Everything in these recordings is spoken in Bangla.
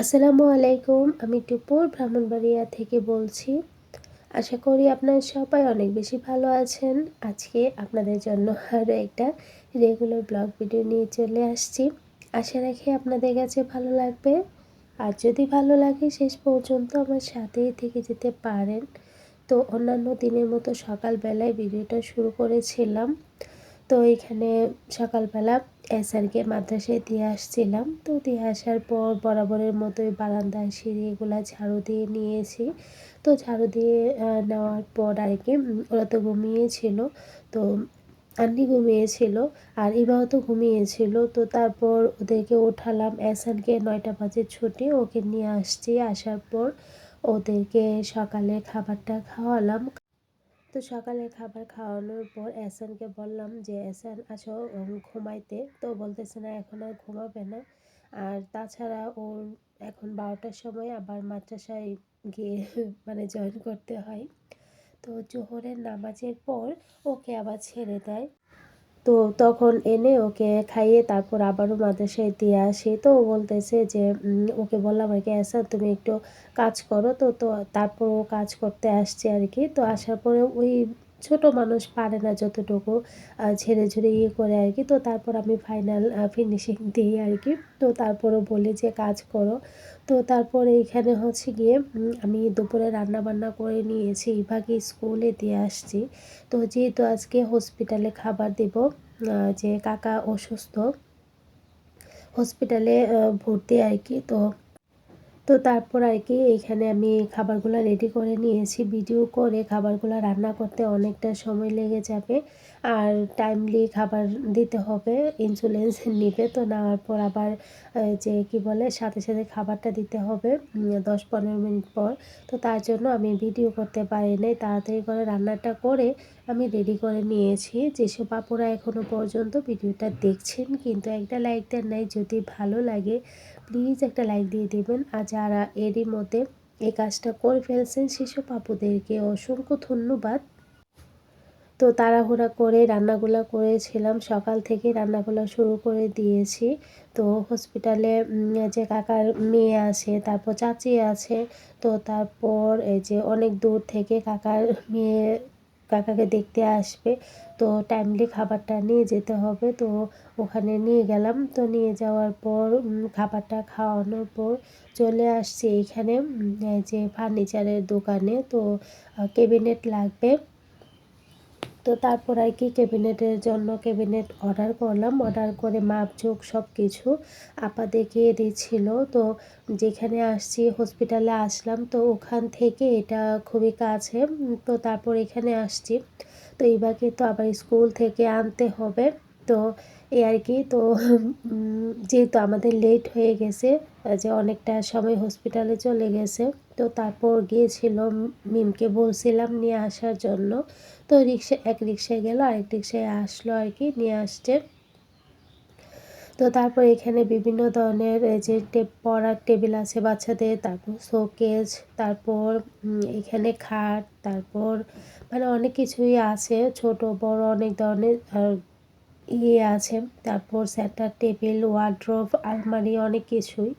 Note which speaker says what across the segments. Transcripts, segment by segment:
Speaker 1: আসসালামু আলাইকুম, আমি টুপুর ব্রাহ্মণবাড়িয়া থেকে বলছি। আশা করি আপনারা সবাই অনেক বেশি ভালো আছেন। আজকে আপনাদের জন্য আরও একটা রেগুলার ব্লগ ভিডিও নিয়ে চলে আসছি। আশা রাখি আপনাদের কাছে ভালো লাগবে। আর যদি ভালো লাগে, শেষ পর্যন্ত আমার সাথেই থেকে যেতে পারেন। তো অন্যান্য দিনের মতো সকালবেলায় ভিডিওটা শুরু করেছিলাম। তো এখানে সকালবেলা এসআরকে মাদ্রাসায় দিয়ে আসছিলাম। তো দিয়ে আসার পর বরাবরের মতোই বারান্দায় সিঁড়ি এগুলো ঝাড়ু দিয়ে নিয়েছি। তো ঝাড়ু দিয়ে নেওয়ার পর আর কি ওরা তো ঘুমিয়েছিল। তো আন্নি ঘুমিয়েছিল আর ইবাও তো ঘুমিয়েছিল। তো তারপর ওদেরকে ওঠালাম। এসানকে নয়টা বাজে ছুটি, ওকে নিয়ে আসছি। আসার পর ওদেরকে সকালে খাবারটা খাওয়ালাম। তো সকালে খাবার খাওয়ানোর পর এসানকে বললাম যে এসান আসো ঘুমাইতে। তো বলতেছে না, এখন আর ঘুমাবে না। আর তাছাড়া ওর এখন বারোটার সময় আবার মাদ্রাসায় গিয়ে মানে জয়েন করতে হয়। তো জোহরের নামাজের পর ওকে আবার ছেড়ে দেয়। তো তখন এনে ওকে খাইয়ে তারপর আবারও মাদ্রাসায় দিয়ে আসি। তো ও বলতেছে যে ওকে বললাম আর কি তুমি একটু কাজ করো। তো তো তারপর ও কাজ করতে আসছে আর কি। তো আসার পরে ওই ছোট মানুষ পারে না যতটুকু ঝেড়ে ঝুড়ে ইয়ে করে আর কি। তো তারপর আমি ফাইনাল ফিনিশিং দিই আর কি। তো তারপরও বলি যে, কাজ করো। তো তারপরে এখানে হচ্ছে গিয়ে আমি দুপুরে রান্না বান্না করে নিয়েছি ইভাগে স্কুলে দিয়ে আসছি। তো যেহেতু আজকে হসপিটালে খাবার দেব যে কাকা অসুস্থ হসপিটালে ভর্তি আর কি, তো তো তারপর আর কি এইখানে আমি খাবারগুলো রেডি করে নিয়েছি। ভিডিও করে খাবারগুলো রান্না করতে অনেকটা সময় লেগে যাবে। আর টাইমলি খাবার দিতে হবে ইনসুলেন্স নিবে। তো নেওয়ার পর আবার যে কি বলে, সাথে সাথে খাবারটা দিতে হবে দশ পনেরো মিনিট পর। তো তার জন্য আমি ভিডিও করতে পারি নাই। তাড়াতাড়ি করে রান্নাটা করে আমি রেডি করে নিয়েছি। যেসব আপুরা এখনও পর্যন্ত ভিডিওটা দেখছেন, কিন্তু একটা লাইক দেন নাই। যদি ভালো লাগে প্লিজ একটা লাইক দিয়ে দেবেন। আর যারা এরই মধ্যে এই কাজটা করে ফেলছেন সেসব আপুদেরকে অসংখ্য ধন্যবাদ। তো তাড়াহুড়া করে রান্নাগুলো করেছিলাম, সকাল থেকে রান্নাগুলো শুরু করে দিয়েছি। তো হসপিটালে যে কাকার মেয়ে আছে, তারপর চাচি আছে, তো তারপর এই যে অনেক দূর থেকে কাকার মেয়ে কাকাকে দেখতে আসবে। তো টাইমলি খাবারটা নিয়ে যেতে হবে। তো ওখানে নিয়ে গেলাম। তো নিয়ে যাওয়ার পর খাবারটা খাওয়ানোর পর চলে আসছি এখানে যে ফার্নিচারের দোকানে। তো কেবিনেট লাগবে। তো তারপর আর কি ক্যাবিনেটের জন্য ক্যাবিনেট অর্ডার করলাম। অর্ডার করে মাপঝোঁক সব কিছু আপা দেখিয়ে দিচ্ছিল। তো যেখানে আসছি হসপিটালে আসলাম। তো ওখান থেকে এটা খুবই কাছে। তো তারপর এখানে আসছি। তো এইবারকে তো আবার স্কুল থেকে আনতে হবে। তো এই আর কি। তো যেহেতু আমাদের লেট হয়ে গেছে, যে অনেকটা সময় হসপিটালে চলে গেছে তো তারপর গিয়েছিল মিমকে বলছিলাম নিয়ে আসার জন্য। তো রিক্সা, এক রিক্সায় গেল, আরেক রিক্সায় আসলো আর কি, নিয়ে আসছে। তো তারপর এখানে বিভিন্ন ধরনের যে পড়ার টেবিল আছে বাচ্চাদের, তারপর শোকেজ তারপর এখানে খাট, তারপর মানে অনেক কিছুই আছে, ছোট, বড় অনেক ধরনের ইয়ে আছে। তারপর সেন্টার টেবিল ওয়ার্ড্রোভ আলমারি অনেক কিছুই।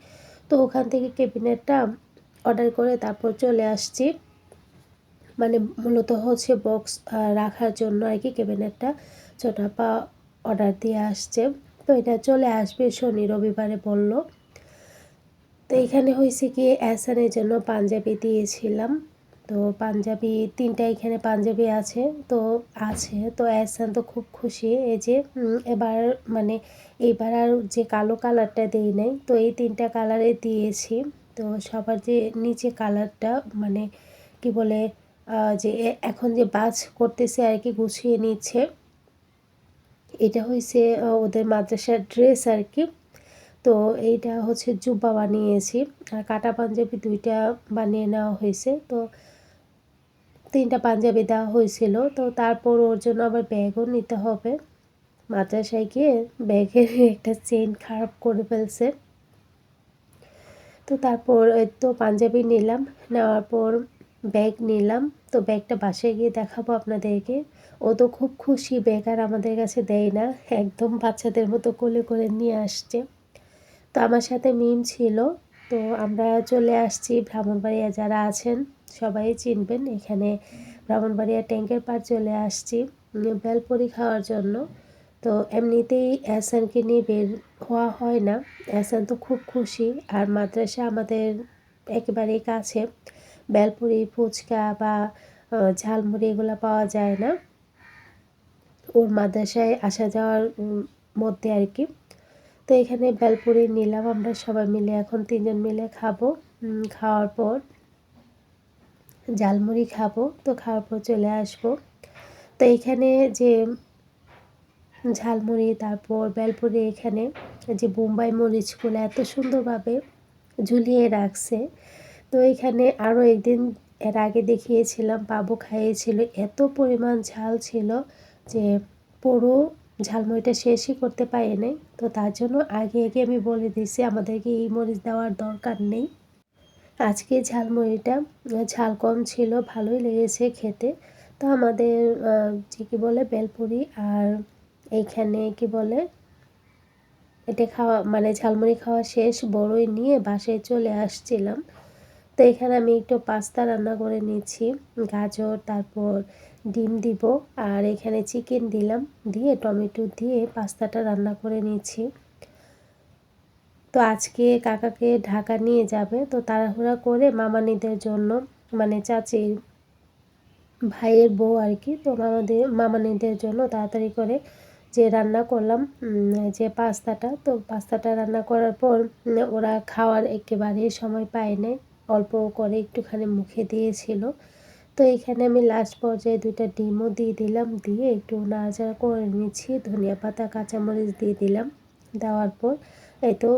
Speaker 1: তো ওখান থেকে ক্যাবিনেটটা অর্ডার করে তারপর চলে আসছি। মানে মূলত হচ্ছে বক্স রাখার জন্য আর কি ক্যাবিনেটটা ছোটাপা অর্ডার দিয়ে আসছে। তো এটা চলে আসবে শনি রবিবারে বলল। তো এখানে হয়েছে কি অ্যাসানের জন্য পাঞ্জাবি দিয়েছিলাম। তো পাঞ্জাবি, তিনটা এখানে পাঞ্জাবি আছে, তো আছে। তো অ্যাসান তো খুব খুশি, এই যে এবার মানে এবার আর যে কালো কালারটা দেই নাই, তো এই তিনটা কালারে দিয়েছি। তো সবার যে নিচে কালারটা মানে কি বলে যে এখন যে বাজ করতেছে আর কি, গুছিয়ে নিচ্ছে, এটা হয়েছে ওদের মাদ্রাসার ড্রেস আর কি। তো এইটা হচ্ছে জুব্বা বানিয়েছি, আর কাটা পাঞ্জাবি দুইটা বানিয়ে নেওয়া হয়েছে তো তিনটা পাঞ্জাবি দেওয়া হয়েছিল তো তারপর ওর জন্য আবার ব্যাগও নিতে হবে। মাদ্রাসায় গিয়ে ব্যাগের একটা চেন খারাপ করে ফেলছে। তো তারপর তো পাঞ্জাবি নিলাম, নেওয়ার পর ব্যাগ নিলাম, তো ব্যাগটা বাসায় গিয়ে দেখাবো আপনাদেরকে। ও তো খুব খুশি ব্যাগ আর আমাদের কাছে দেয় না, একদম বাচ্চাদের মতো কোলে করে নিয়ে আসছে। তো আমার সাথে মিম ছিল, তো আমরা চলে আসছি ব্রাহ্মণবাড়িয়া যারা আছেন, সবাই চিনবেন, এখানে ব্রাহ্মণবাড়িয়া ট্যাঙ্কের পার চলে আসছি বেলপুরি খাওয়ার জন্য। তো এমনিতেই এসানকে নিয়ে বের হওয়া হয় না। এসান তো খুব খুশি। আর মাদ্রাসা আমাদের একেবারেই কাছে। বেলপুরি, ফুচকা বা ঝালমুড়ি এগুলো পাওয়া যায় না। ওর মাদ্রাসায় আসা যাওয়ার মধ্যে আর কি। তো এখানে বেলপুরি নিলাম আমরা সবাই মিলে। এখন তিনজন মিলে খাব। খাওয়ার পর ঝালমুড়ি খাব। তো খাওয়ার পর চলে আসব। তো এখানে যে ঝালমুড়ি, তারপর বেলপুরি এখানে যে বোম্বাই মরিচগুলো এত সুন্দরভাবে ঝুলিয়ে রাখছে। তো এখানে আরও একদিন এর আগে দেখিয়েছিলাম, বাবু খাইয়েছিল, এত পরিমাণ ঝাল ছিল যে পুরো ঝালমুড়িটা শেষই করতে পারি নাই তো তার জন্য আগে আগে আমি বলে দিয়েছি, আমাদেরকে এই মরিচ দেওয়ার দরকার নেই। আজকে ঝালমুড়িটা ঝাল কম ছিল, ভালোই লেগেছে খেতে। তো আমাদের যে কী বলে, বেলপুরি আর এইখানে কি বলে? এটা খাওয়া মানে ঝালমুড়ি খাওয়া শেষ, বড়ই নিয়ে বাসায় চলে আসছিলাম। তো এখানে আমি একটু পাস্তা রান্না করে নিয়েছি গাজর, তারপর ডিম দিব, আর এখানে চিকেন দিলাম, দিয়ে টমেটো দিয়ে পাস্তাটা রান্না করে নিয়েছি তো আজকে কাকাকে ঢাকা নিয়ে যাবে, তো তাড়াহুড়া করে মামানিদের জন্য মানে চাচির ভাইয়ের বউ আর কি, তো মামাদের, মামানিদের জন্য তাড়াতাড়ি করে যে রান্না করলাম যে পাস্তাটা, তো পাস্তাটা রান্না করার পর ওরা খাওয়ার একেবারেই সময় পায় নাই অল্প করে একটুখানি মুখে দিয়েছিল। তো এখানে আমি লাস্ট পর্যায়ে দুইটা ডিমও দিয়ে দিলাম, দিয়ে একটু নাড়াচাড়া করে নিচ্ছি। ধনিয়া পাতা, কাঁচামরিচ দিয়ে দিলাম। দেওয়ার পর এই তো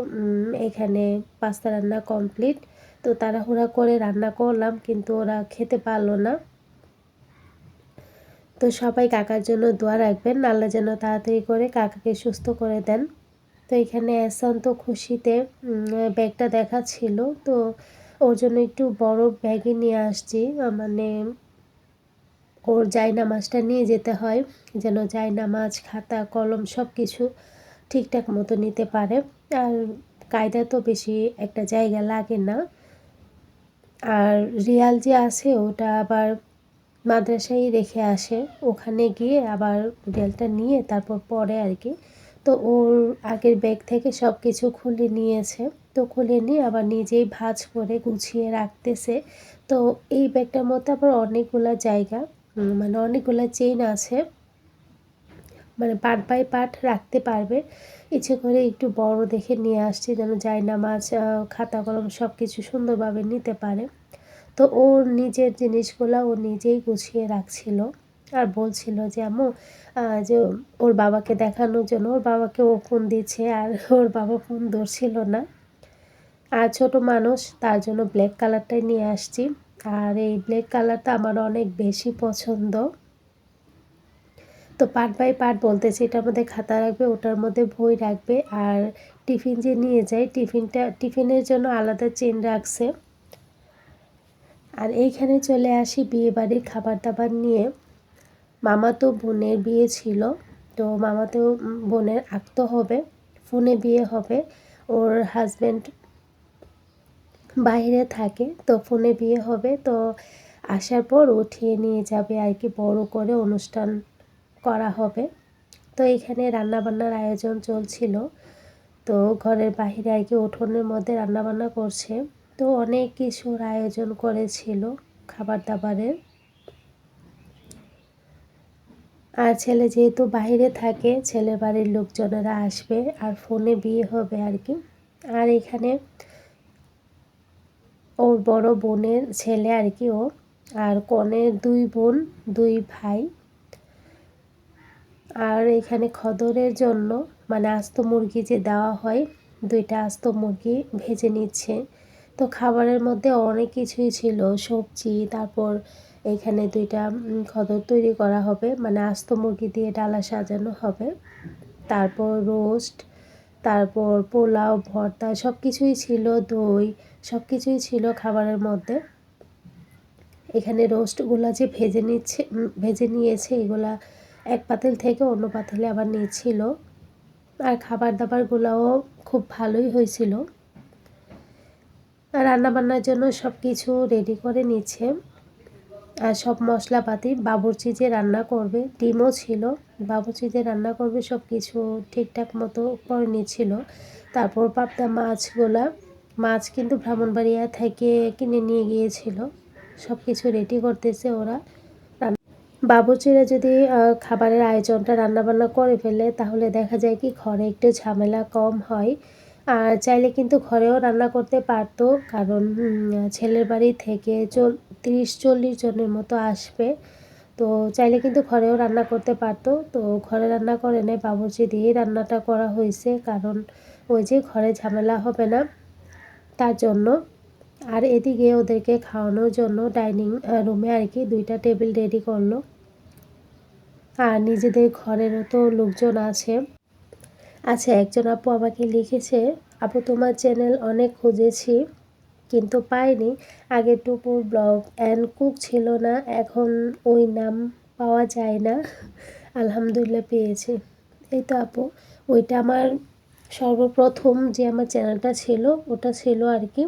Speaker 1: এখানে পাস্তা রান্না কমপ্লিট তো তাড়াহুড়া করে রান্না করলাম, কিন্তু ওরা খেতে পারল না। তো সবাই কাকার জন্য দোয়া রাখবেন। আল্লাহ যেন তাড়াতাড়ি করে কাকাকে সুস্থ করে দেন। তো এখানে এসান তো খুশিতে ব্যাগটা দেখাচ্ছিল। তো ওর জন্য একটু বড় ব্যাগে নিয়ে আসছি। মানে ওর জায়নামাজটা নিয়ে যেতে হয়, যেন জায়নামাজ, খাতা, কলম সব কিছু ঠিকঠাক মতো নিতে পারে। আর কায়দা তো বেশি একটা জায়গা লাগে না। আর রিয়াল যে আছে, ওটা আবার মাদ্রাসায় রেখে আসে। ওখানে গিয়ে আবার রিয়ালটা নিয়ে তারপর পরে আর কি। তো ওর আগের ব্যাগ থেকে সব কিছু খুলে নিয়েছে। তো খুলে নিয়ে আবার নিজেই ভাজ করে গুছিয়ে রাখতেছে। তো এই ব্যাগটার মধ্যে আবার অনেকগুলো জায়গা মানে অনেকগুলো চেইন আছে। মানে পার্ট বাই পার্ট রাখতে পারবে। ইচ্ছে করে একটু বড় দেখে নিয়ে আসছি যেন যায় নামাজ খাতা কলম সব কিছু সুন্দরভাবে নিতে পারে। তো ওর নিজের জিনিসগুলো ও নিজেই গুছিয়ে রাখছিল আর বলছিল যে, আম্মু যে ওর বাবাকে দেখানোর জন্য ওর বাবাকে ও ফোন দিচ্ছে আর ওর বাবা ফোন ধরছিল না। আর ছোট মানুষ, তার জন্য ব্ল্যাক কালারটাই নিয়ে আসছি। আর এই ব্ল্যাক কালারটা আমার অনেক বেশি পছন্দ। তো পার্ট বাই পার্ট বলতেছি এটার মধ্যে খাতা রাখবে, ওটার মধ্যে বই রাখবে। আর টিফিন যে নিয়ে যায়, টিফিনটা, টিফিনের জন্য আলাদা চেন রাখছে। আর এইখানে চলে আসি বিয়ে বাড়ির খাবার দাবার নিয়ে। মামাতো বোনের বিয়ে ছিল, তো মামাতো বোনের আঁকতে হবে, ফোনে বিয়ে হবে, ওর হাজব্যান্ড বাইরে থাকে, তো ফোনে বিয়ে হবে, তো আসার পর উঠিয়ে নিয়ে যাবে আর কি, বড় করে অনুষ্ঠান করা হবে। তো এখানে রান্নাবান্নার আয়োজন চলছিল, তো ঘরের বাহিরে আর কি উঠোনের মধ্যে রান্নাবান্না করছে। তো অনেক কিছুর আয়োজন করেছিল খাবার দাবারের আর ছেলে যেহেতু বাইরে থাকে, ছেলে বাড়ির লোকজনেরা আসবে আর ফোনে বিয়ে হবে আর কি। আর এখানে ওর বড় বোনের ছেলে আর কি ও। আর কনের দুই বোন, দুই ভাই। আর এখানে খদরের জন্য মানে আস্ত মুরগি যে দেওয়া হয়, দুইটা আস্ত মুরগি ভেজে নিচ্ছে। তো খাবারের মধ্যে অনেক কিছুই ছিল। সবজি, তারপর এখানে দুইটা খদর তৈরি করা হবে। মানে আস্ত মুরগি দিয়ে ডালা সাজানো হবে। তারপর রোস্ট, তারপর পোলাও, ভর্তা সব কিছুই ছিল, দই সব কিছুই ছিল খাবারের মধ্যে। এখানে রোস্টগুলো যে ভেজে নিচ্ছে ভেজে নিয়েছে, এগুলা এক পাতিল থেকে অন্য পাতিলে আবার নিচ্ছিল। আর খাবার দাবারগুলোও খুব ভালোই হয়েছিল। রান্নাবান্নার জন্য সব কিছু রেডি করে নিচ্ছে। আর সব মশলাপাতি, বাবুর্চি যে রান্না করবে, ডিমও ছিল। বাবুর্চি যে রান্না করবে সব কিছু ঠিকঠাক মতো করে নিচ্ছিল। তারপর পাবদা মাছগুলা, মাছ কিন্তু ব্রাহ্মণবাড়িয়া থেকে কিনে নিয়ে গিয়েছিল। সব কিছু রেডি করতেছে ওরা। বাবুর্চিরা যদি খাবারের আয়োজনটা রান্নাবান্না করে ফেলে, তাহলে দেখা যায় কি, ঘরে একটু ঝামেলা কম হয়। আর চাইলে কিন্তু ঘরেও রান্না করতে পারতো, কারণ ছেলের বাড়ি থেকে চল, তিরিশ চল্লিশ জনের মতো আসবে। তো চাইলে কিন্তু ঘরেও রান্না করতে পারতো। তো ঘরে রান্না করে নেয় বাবুর্চি দিয়েই রান্নাটা করা হয়েছে, কারণ ওই যে ঘরে ঝামেলা হবে না তার জন্য। আর এদিকে ওদেরকে খাওয়ানোর জন্য ডাইনিং রুমে আর কি দুইটা টেবিল রেডি করল। আর নিজেদের ঘরেরও তো লোকজন আছে। আচ্ছা একজন আপু আমাকে লিখেছে, আপু, তোমার চ্যানেল অনেক খুঁজেছি, কিন্তু পাইনি। আগে টুপুর ব্লগ অ্যান্ড কুক ছিল না, এখন ওই নাম পাওয়া যায় না। আলহামদুলিল্লাহ পেয়েছি। এই তো আপু, ওইটা আমার সর্বপ্রথম যে আমার চ্যানেলটা ছিল, ওটা ছিল আর কি।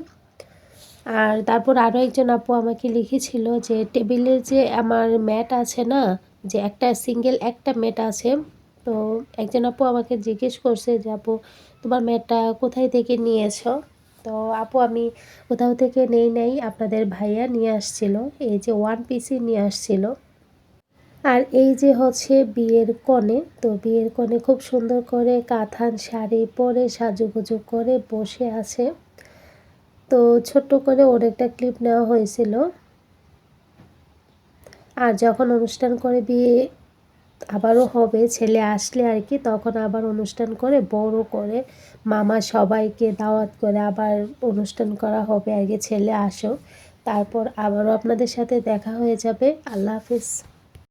Speaker 1: আর তারপর আরও একজন আপু আমাকে লিখেছিল যে টেবিলের যে আমার ম্যাট আছে না, যে একটা সিঙ্গেল একটা ম্যাট আছে তো একজন আপু আমাকে জিজ্ঞেস করছে যে, আপু, তোমার ম্যাটটা কোথায় থেকে নিয়েছ? তো আপু, আমি কোথাও থেকে নেই নাই, আপনাদের ভাইয়া নিয়ে আসছিল, এই যে ওয়ান পিসই নিয়ে আসছিল। আর এই যে হচ্ছে বিয়ের কনে, তো বিয়ের কনে খুব সুন্দর করে কাঁথান শাড়ি পরে সাজুগুজু করে বসে আছে। তো ছোট্ট করে ওর একটা ক্লিপ নেওয়া হয়েছিল। আর যখন অনুষ্ঠান করে বিয়ে আবারও হবে, ছেলে আসলে আর কি, তখন আবার অনুষ্ঠান করে, বড় করে, মামা সবাইকে দাওয়াত করে আবার অনুষ্ঠান করা হবে কি ছেলে আসো তারপর আবারও আপনাদের সাথে দেখা হয়ে যাবে। আল্লাহ হাফিজ।